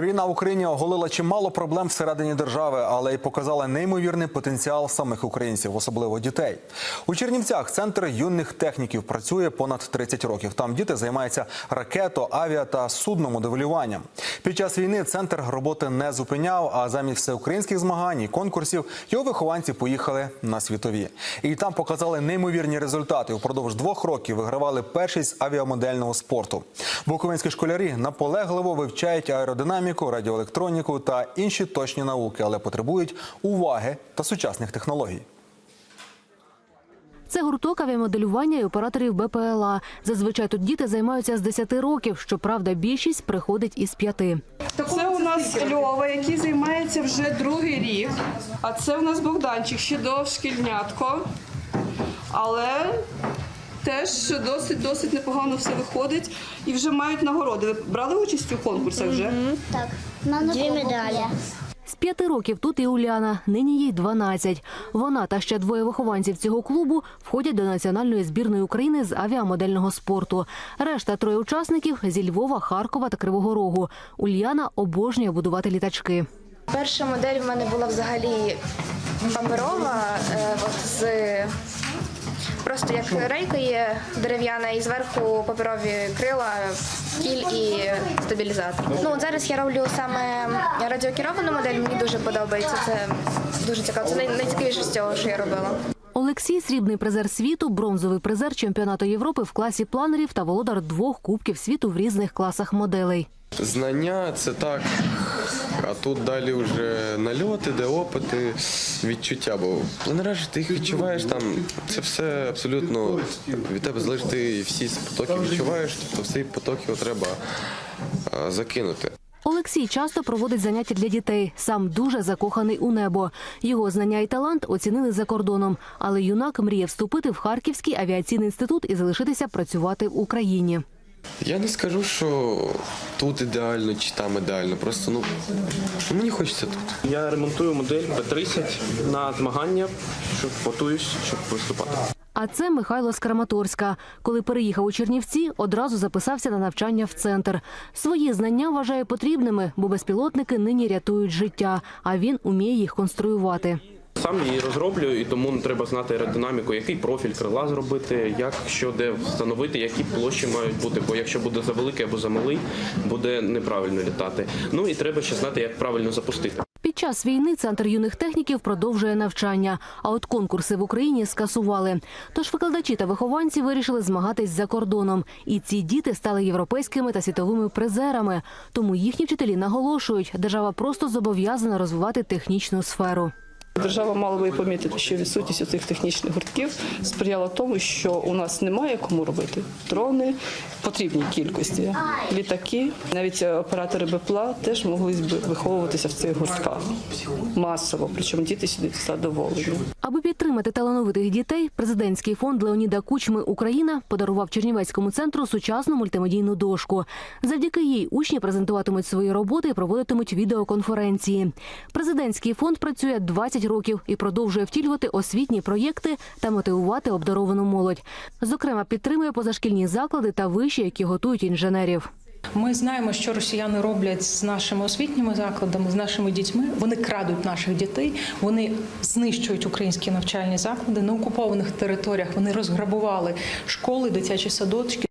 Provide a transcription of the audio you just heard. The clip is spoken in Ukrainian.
Війна в Україні оголила чимало проблем всередині держави, але й показала неймовірний потенціал самих українців, особливо дітей. У Чернівцях центр юних техніків працює понад 30 років. Там діти займаються ракето, авіа та судномоделюванням. Під час війни центр роботи не зупиняв. А замість всеукраїнських змагань і конкурсів його вихованці поїхали на світові. І там показали неймовірні результати. Упродовж двох років вигравали першість авіамодельного спорту. Буковинські школярі наполегливо вивчають аеродинаміку, радіоелектроніку та інші точні науки, але потребують уваги та сучасних технологій. Це гурток авіамоделювання і операторів БПЛА. Зазвичай тут діти займаються з 10 років. Щоправда, більшість приходить із п'яти. Це у нас Льова, який займається вже другий рік. А це у нас Богданчик, ще дошкільнятко. Але теж досить досить непогано все виходить і вже мають нагороди. Ви брали участь у конкурсах вже? Так, на дві медалі. З п'яти років тут і Уляна. Нині їй 12. Вона та ще двоє вихованців цього клубу входять до національної збірної України з авіамодельного спорту. Решта троє учасників зі Львова, Харкова та Кривого Рогу. Ульяна обожнює будувати літачки. Перша модель в мене була взагалі паперова, е, з просто як рейка є дерев'яна, і зверху паперові крила, кіль і стабілізатор. Ну от зараз я роблю саме радіокеровану модель. Мені дуже подобається. Це дуже цікаво. Це найцікавіше з цього, що я робила. Olексій – срібний призер світу, бронзовий призер чемпіонату Європи в класі планерів та володар двох кубків світу в різних класах моделей. Знання це так, а тут далі вже нальоти, де опити, відчуття. Бо планераж, ти їх відчуваєш там, це все абсолютно від тебе залежить, ти всі потоки відчуваєш, тобто всі потоки треба закинути. Олексій часто проводить заняття для дітей. Сам дуже закоханий у небо. Його знання і талант оцінили за кордоном. Але юнак мріє вступити в Харківський авіаційний інститут і залишитися працювати в Україні. Я не скажу, що тут ідеально чи там ідеально. Просто ну мені хочеться тут. Я ремонтую модель П-30 на змагання, щоб готуюсь, щоб виступати. А це Михайло з Краматорська. Коли переїхав у Чернівці, одразу записався на навчання в центр. Свої знання вважає потрібними, бо безпілотники нині рятують життя, а він уміє їх конструювати. Сам її розроблю, і тому треба знати аеродинаміку, який профіль крила зробити, як що де встановити, які площі мають бути. Бо якщо буде завеликий або замалий, буде неправильно літати. Ну і треба ще знати, як правильно запустити. Час війни центр юних техніків продовжує навчання. А от конкурси в Україні скасували. Тож викладачі та вихованці вирішили змагатись за кордоном. І ці діти стали європейськими та світовими призерами. Тому їхні вчителі наголошують, держава просто зобов'язана розвивати технічну сферу. Держава мала би помітити, що відсутність цих технічних гуртків сприяла тому, що у нас немає кому робити дрони в потрібній кількості. Літаки, навіть оператори БПЛА теж могли виховуватися в цих гуртках масово. Причому діти сюди задоволені. Аби підтримати талановитих дітей, президентський фонд Леоніда Кучми Україна подарував Чернівецькому центру сучасну мультимедійну дошку. Завдяки їй учні презентуватимуть свої роботи і проводитимуть відеоконференції. Президентський фонд працює 20 років і продовжує втілювати освітні проєкти та мотивувати обдаровану молодь. Зокрема, підтримує позашкільні заклади та виші, які готують інженерів. Ми знаємо, що росіяни роблять з нашими освітніми закладами, з нашими дітьми. Вони крадуть наших дітей, вони знищують українські навчальні заклади на окупованих територіях. Вони розграбували школи, дитячі садочки.